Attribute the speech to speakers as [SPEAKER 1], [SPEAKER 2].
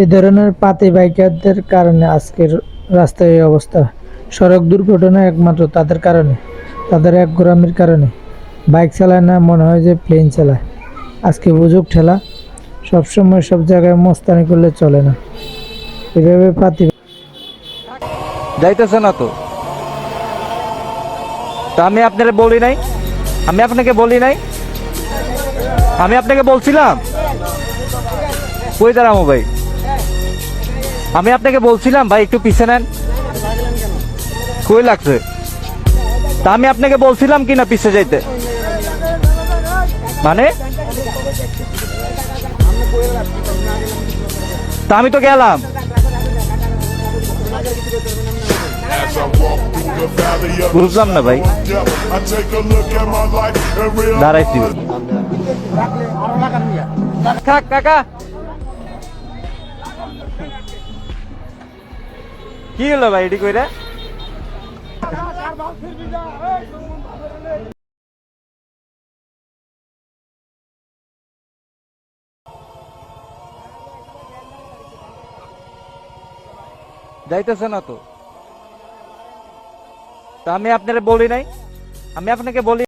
[SPEAKER 1] এই ধরনের পাতি বাইকারদের কারণে আজকের রাস্তায় এই অবস্থা। সড়ক দুর্ঘটনা একমাত্র তাদের কারণে, তাদের এক গোরামির কারণে। বাইক চালায় না, মনে হয় যে প্লেন চালায়। আজকে বুঝুক ঠেলা, সবসময় সব জায়গায় মস্তানি করলে চলে না। এভাবে পাতি
[SPEAKER 2] যাইতেছে না তো। তা আমি আপনাকে বলি নাই? আমি আপনাকে বলি নাই? আমি আপনাকে বলছিলাম? কই দাঁড়াবো ভাই? আমি আপনাকে বলছিলাম, ভাই, একটু পিছে নেন। কই লাগছে? তা আমি আপনাকে বলছিলাম কি না পিছে যাইতে? মানে? তা আমি তো গেলাম। বুঝলাম না, ভাই। দাঁড়াইছি। থাক, কাকা। কি হলো ভাই এটি কইরা? যাইতেছে না তো। আমি আপনাকে বলি নাই। আমি আপনাকে বলি